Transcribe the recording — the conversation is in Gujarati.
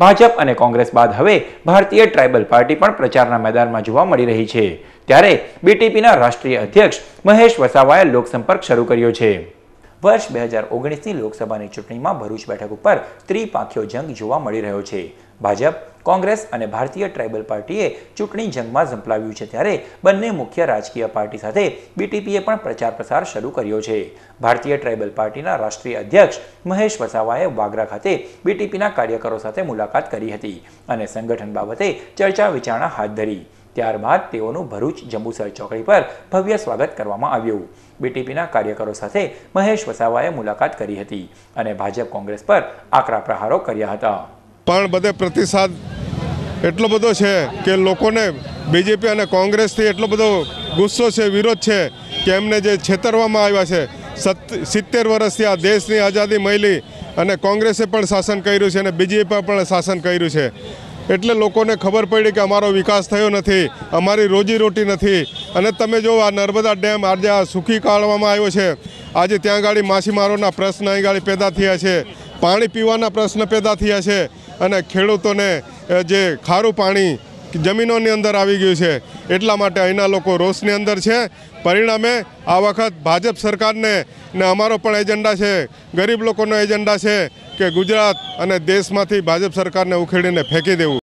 ભાજપ અને કોંગ્રેસ બાદ હવે ભારતીય ટ્રાઇબલ પાર્ટી પણ પ્રચારના મેદાનમાં જોવા મળી રહી છે. ત્યારે બીટીપીના રાષ્ટ્રીય અધ્યક્ષ મહેશ વસાવાએ લોકસંપર્ક શરૂ કર્યો છે. વર્ષ બે હજાર ઓગણીસની લોકસભાની ચૂંટણીમાં ભરૂચ બેઠક ઉપર ત્રિપાંખીયો જંગ જોવા મળી રહ્યો છે. ભાજપ, કોંગ્રેસ અને ભારતીય ટ્રાઇબલ પાર્ટીએ ચૂંટણી જંગમાં ઝંપલાવ્યું છે ત્યારે બંને મુખ્ય રાજકીય પાર્ટી સાથે બીટીપીએ પણ પ્રચાર પ્રસાર શરૂ કર્યો છે. ભારતીય ટ્રાઇબલ પાર્ટીના રાષ્ટ્રીય અધ્યક્ષ મહેશ વસાવાએ વાગરા ખાતે બીટીપીના કાર્યકરો સાથે મુલાકાત કરી હતી અને સંગઠન બાબતે ચર્ચા વિચારણા હાથ ધરી. ત્યારબાદ તેઓનું ભરૂચ જંબુસર ચોકડી પર ભવ્ય સ્વાગત કરવામાં આવ્યું. બીટીપીના કાર્યકરો સાથે મહેશ વસાવાએ મુલાકાત કરી હતી અને ભાજપ કોંગ્રેસ પર આકરા પ્રહારો કર્યા હતા. પણ બધે પ્રતિસાદ એટલો બધો છે કે લોકોને બીજેપી અને કોંગ્રેસથી એટલો બધો ગુસ્સો છે, વિરોધ છે કે એમને જે છેતરવામાં આવ્યા છે, સત, સિત્તેર વર્ષથી આ દેશની આઝાદી મળી અને કોંગ્રેસે પણ શાસન કર્યું છે અને બીજેપી પણ શાસન કર્યું છે. એટલે લોકોને ખબર પડી કે અમારો વિકાસ થયો નથી, અમારી રોજીરોટી નથી. અને તમે જો આ નર્મદા ડેમ આજે આ સૂકી કાઢવામાં આવ્યો છે, આજે ત્યાં ગાડી માછીમારોના પ્રશ્ન અહીં ગાડી પેદા થયા છે, પાણી પીવાના પ્રશ્ન પેદા થયા છે, અને ખેડૂતોને જે ખારું પાણી જમીનોની અંદર આવી ગયું છે, એટલા માટે અહીંના લોકો રોષની અંદર છે. પરિણામે આ વખત ભાજપ સરકારને, ને અમારો પણ એજન્ડા છે, ગરીબ લોકોનો એજન્ડા છે, કે ગુજરાત અને દેશમાંથી ભાજપ સરકારને ઉખેડીને ફેંકી દેવું.